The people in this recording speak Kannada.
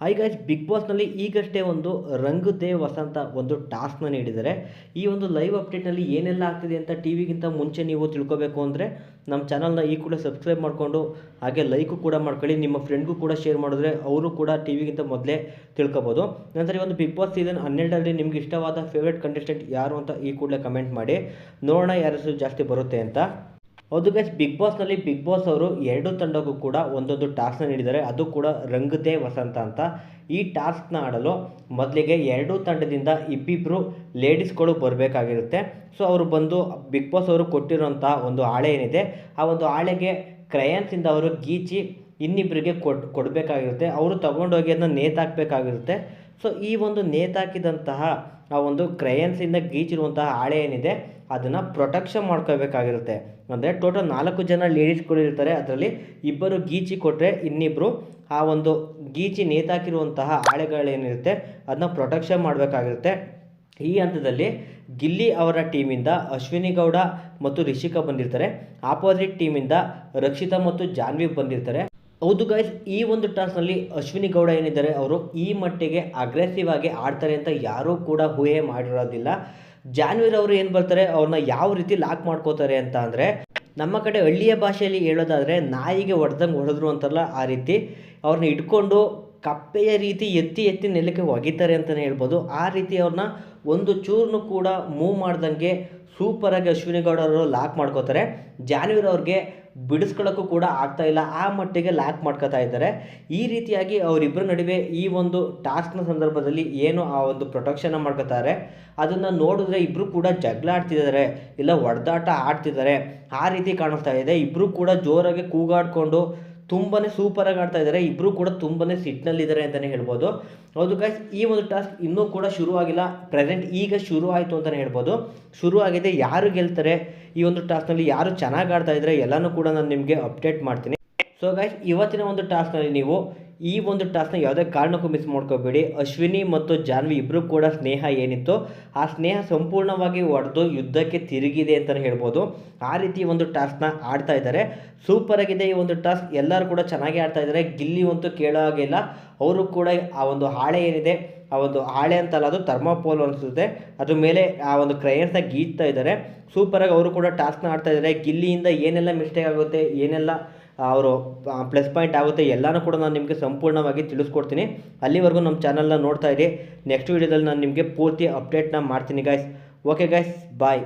ಹಾಯ್ ಗೈಸ್ ಬಿಗ್ ಬಾಸ್ನಲ್ಲಿ ಈಗಷ್ಟೇ ಒಂದು ರಂಗ್ ದೇ ವಸಂತ ಒಂದು ಟಾಸ್ಕ್ನ ನೀಡಿದ್ದಾರೆ. ಈ ಒಂದು ಲೈವ್ ಅಪ್ಡೇಟ್ನಲ್ಲಿ ಏನೆಲ್ಲ ಆಗ್ತಿದೆ ಅಂತ ಟಿ ವಿಗಿಂತ ಮುಂಚೆ ನೀವು ತಿಳ್ಕೊಬೇಕು ಅಂದರೆ ನಮ್ಮ ಚಾನಲ್ನ ಈ ಕೂಡ ಸಬ್ಸ್ಕ್ರೈಬ್ ಮಾಡಿಕೊಂಡು ಹಾಗೆ ಲೈಕು ಕೂಡ ಮಾಡ್ಕೊಳ್ಳಿ, ನಿಮ್ಮ ಫ್ರೆಂಡ್ಗೂ ಕೂಡ ಶೇರ್ ಮಾಡಿದ್ರೆ ಅವರು ಕೂಡ ಟಿ ವಿಗಿಂತ ಮೊದಲೇ ತಿಳ್ಕೊಬೋದು. ನಂತರ ಈ ಒಂದು ಬಿಗ್ ಬಾಸ್ ಸೀಸನ್ ಹನ್ನೆರಡರಲ್ಲಿ ನಿಮ್ಗೆ ಇಷ್ಟವಾದ ಫೇವ್ರೇಟ್ ಕಂಟೆಸ್ಟೆಂಟ್ ಯಾರು ಅಂತ ಈ ಕೂಡಲೇ ಕಮೆಂಟ್ ಮಾಡಿ. ನೋಡೋಣ ಯಾರು ಜಾಸ್ತಿ ಬರುತ್ತೆ ಅಂತ. ಹೌದು ಗೈಸ್ ಬಿಗ್ ಬಾಸ್ನಲ್ಲಿ ಬಿಗ್ ಬಾಸ್ ಅವರು ಎರಡು ತಂಡಕ್ಕೂ ಕೂಡ ಒಂದೊಂದು ಟಾಸ್ಕ್ನ ನೀಡಿದ್ದಾರೆ. ಅದು ಕೂಡ ರಂಗದೇ ವಸಂತ ಅಂತ. ಈ ಟಾಸ್ಕ್ನ ಆಡಲು ಮೊದಲಿಗೆ ಎರಡೂ ತಂಡದಿಂದ ಇಬ್ಬಿಬ್ಬರು ಲೇಡೀಸ್ಗಳು ಬರಬೇಕಾಗಿರುತ್ತೆ. ಸೊ ಅವರು ಬಂದು ಬಿಗ್ ಬಾಸ್ ಅವರು ಕೊಟ್ಟಿರೋಂಥ ಒಂದು ಹಾಳೆ ಏನಿದೆ, ಆ ಒಂದು ಹಾಳೆಗೆ ಕ್ರಯಾನ್ಸಿಂದ ಅವರು ಗೀಚಿ ಇನ್ನಿಬ್ಬರಿಗೆ ಕೊಡ್, ಕೊಡಬೇಕಾಗಿರುತ್ತೆ. ಅವರು ತಗೊಂಡೋಗಿ ಅದನ್ನ ನೇತಾಕಬೇಕಾಗಿರುತ್ತೆ. ಸೊ ಈ ಒಂದು ನೇತಾಕಿದಂತಹ, ಆ ಒಂದು ಕ್ರಯನ್ಸಿಂದ ಗೀಚಿರುವಂತಹ ಹಾಳೆ ಏನಿದೆ, ಅದನ್ನು ಪ್ರೊಟೆಕ್ಷನ್ ಮಾಡ್ಕೋಬೇಕಾಗಿರುತ್ತೆ ಅಂದರೆ ಟೋಟಲ್ ನಾಲ್ಕು ಜನ ಲೇಡೀಸ್ಗಳು ಇರ್ತಾರೆ. ಅದರಲ್ಲಿ ಇಬ್ಬರು ಗೀಚಿ ಕೊಟ್ಟರೆ ಇನ್ನಿಬ್ಬರು ಆ ಒಂದು ಗೀಚಿ ನೇತಾಕಿರುವಂತಹ ಹಾಳೆಗಳೇನಿರುತ್ತೆ ಅದನ್ನ ಪ್ರೊಟೆಕ್ಷನ್ ಮಾಡಬೇಕಾಗಿರುತ್ತೆ. ಈ ಹಂತದಲ್ಲಿ ಗಿಲ್ಲಿ ಅವರ ಟೀಮಿಂದ ಅಶ್ವಿನಿ ಗೌಡ ಮತ್ತು ರಿಷಿಕಾ ಬಂದಿರ್ತಾರೆ. ಆಪೋಸಿಟ್ ಟೀಮಿಂದ ರಕ್ಷಿತಾ ಮತ್ತು ಜಾನ್ವಿ ಬಂದಿರ್ತಾರೆ. ಹೌದು ಗೈಸ್ ಈ ಒಂದು ಟಾಸ್ನಲ್ಲಿ ಅಶ್ವಿನಿ ಗೌಡ ಏನಿದ್ದಾರೆ, ಅವರು ಈ ಮಟ್ಟಿಗೆ ಅಗ್ರೆಸಿವ್ ಆಗಿ ಆಡ್ತಾರೆ ಅಂತ ಯಾರೂ ಕೂಡ ಊಹೆ ಮಾಡಿರೋದಿಲ್ಲ. ಜಾನ್ವಿರ್ ಅವರು ಏನು ಬರ್ತಾರೆ ಅವ್ರನ್ನ ಯಾವ ರೀತಿ ಲಾಕ್ ಮಾಡ್ಕೋತಾರೆ ಅಂತ ಅಂದರೆ, ನಮ್ಮ ಕಡೆ ಹಳ್ಳಿಯ ಭಾಷೆಯಲ್ಲಿ ಹೇಳೋದಾದರೆ, ನಾಯಿಗೆ ಹೊಡೆದಂಗೆ ಹೊಡೆದ್ರು ಅಂತಾರಲ್ಲ ಆ ರೀತಿ ಅವ್ರನ್ನ ಇಟ್ಕೊಂಡು ಕಪ್ಪೆಯ ರೀತಿ ಎತ್ತಿ ಎತ್ತಿ ನೆಲಕ್ಕೆ ಒಗಿತಾರೆ ಅಂತಲೇ ಹೇಳ್ಬೋದು. ಆ ರೀತಿ ಅವ್ರನ್ನ ಒಂದು ಚೂರನ್ನು ಕೂಡ ಮೂವ್ ಮಾಡ್ದಂಗೆ ಸೂಪರಾಗಿ ಅಶ್ವಿನಿ ಗೌಡ ಅವರು ಲಾಕ್ ಮಾಡ್ಕೋತಾರೆ. ಜಾನ್ವೀರ್ ಅವ್ರಿಗೆ ಬಿಡಿಸ್ಕೊಳ್ಳೋಕ್ಕೂ ಕೂಡ ಆಗ್ತಾ ಇಲ್ಲ. ಆ ಮಟ್ಟಿಗೆ ಲಾಕ್ ಮಾಡ್ಕೋತಾ ಇದ್ದಾರೆ. ಈ ರೀತಿಯಾಗಿ ಅವರಿಬ್ಬರ ನಡುವೆ ಈ ಒಂದು ಟಾಸ್ಕ್ನ ಸಂದರ್ಭದಲ್ಲಿ ಏನು ಆ ಒಂದು ಪ್ರೊಟೆಕ್ಷನ್ ಮಾಡ್ಕೋತಾರೆ. ಅದನ್ನು ನೋಡಿದ್ರೆ ಇಬ್ಬರು ಕೂಡ ಜಗಳ ಆಡ್ತಿದ್ದಾರೆ. ಇಲ್ಲ ಹೊಡೆದಾಟ ಆಡ್ತಿದ್ದಾರೆ. ಆ ರೀತಿ ಕಾಣಿಸ್ತಾ ಇದೆ. ಇಬ್ಬರು ಕೂಡ ಜೋರಾಗಿ ಕೂಗಾಡ್ಕೊಂಡು ತುಂಬಾ ಸೂಪರಾಗಿ ಆಡ್ತಾ ಇದ್ದಾರೆ ಇಬ್ಬರು ಕೂಡ ತುಂಬಾ ಸಿಟ್ನಲ್ಲಿದ್ದಾರೆ ಅಂತಲೇ ಹೇಳ್ಬೋದು. ಹೌದು ಗೈಸ್ ಈ ಒಂದು ಟಾಸ್ಕ್ ಇನ್ನೂ ಕೂಡ ಶುರು ಆಗಿಲ್ಲ. ಪ್ರೆಸೆಂಟ್ ಈಗ ಶುರು ಆಯಿತು ಅಂತಲೇ ಹೇಳ್ಬೋದು. ಶುರು ಆಗಿದೆ, ಯಾರು ಗೆಲ್ತಾರೆ? ಈ ಒಂದು ಟಾಸ್ಕ್ನಲ್ಲಿ ಯಾರು ಚೆನ್ನಾಗಿ ಆಡ್ತಾ ಇದ್ದಾರೆ ಎಲ್ಲನೂ ಕೂಡ ನಾನು ನಿಮಗೆ ಅಪ್ಡೇಟ್ ಮಾಡ್ತೀನಿ. ಸೊ ಗೈಸ್ ಇವತ್ತಿನ ಒಂದು ಟಾಸ್ಕ್ನಲ್ಲಿ ನೀವು ಈ ಒಂದು ಟಾಸ್ಕ್ನ ಯಾವುದೇ ಕಾರಣಕ್ಕೂ ಮಿಸ್ ಮಾಡ್ಕೋಬೇಡಿ. ಅಶ್ವಿನಿ ಮತ್ತು ಜಾನ್ವಿ ಇಬ್ಬರು ಕೂಡ ಸ್ನೇಹ ಏನಿತ್ತು, ಆ ಸ್ನೇಹ ಸಂಪೂರ್ಣವಾಗಿ ಒಡೆದು ಯುದ್ಧಕ್ಕೆ ತಿರುಗಿದೆ ಅಂತಲೇ ಹೇಳ್ಬೋದು. ಆ ರೀತಿ ಒಂದು ಟಾಸ್ಕ್ನ ಆಡ್ತಾ ಇದ್ದಾರೆ. ಸೂಪರ್ ಆಗಿದೆ ಈ ಒಂದು ಟಾಸ್ಕ್ ಎಲ್ಲರೂ ಕೂಡ ಚೆನ್ನಾಗಿ ಆಡ್ತಾ ಇದ್ದಾರೆ. ಗಿಲ್ಲಿ ಅಂತೂ ಕೇಳೋ ಹಾಗಿಲ್ಲ ಅವರು ಕೂಡ ಆ ಒಂದು ಹಾಳೆ ಏನಿದೆ, ಆ ಒಂದು ಹಾಳೆ ಅಂತಲ್ಲ ಅದು ಥರ್ಮಾಪೋಲ್ ಅನಿಸುತ್ತೆ. ಅದ್ರ ಮೇಲೆ ಆ ಒಂದು ಕ್ರಯನ್ಸ್ನ ಗೀಚ್ತಾ ಇದ್ದಾರೆ. ಸೂಪರಾಗಿ ಅವರು ಕೂಡ ಟಾಸ್ಕ್ನ ಆಡ್ತಾ ಇದ್ದಾರೆ. ಗಿಲ್ಲಿಯಿಂದ ಏನೆಲ್ಲ ಮಿಸ್ಟೇಕ್ ಆಗುತ್ತೆ, ಏನೆಲ್ಲ ಅವರು ಪ್ಲಸ್ ಪಾಯಿಂಟ್ ಆಗುತ್ತೆ. ಎಲ್ಲನೂ ಕೂಡ ನಾನು ನಿಮಗೆ ಸಂಪೂರ್ಣವಾಗಿ ತಿಳಿಸ್ಕೊಡ್ತೀನಿ. ಅಲ್ಲಿವರೆಗೂ ನಮ್ಮ ಚಾನಲ್ನ ನೋಡ್ತಾ ಇರಿ. ನೆಕ್ಸ್ಟ್ ವೀಡಿಯೋದಲ್ಲಿ ನಾನು ನಿಮಗೆ ಪೂರ್ತಿ ಅಪ್ಡೇಟ್ನ ಮಾಡ್ತೀನಿ ಗಾಯ್ಸ್ ಓಕೆ ಗಾಯ್ಸ್ ಬಾಯ್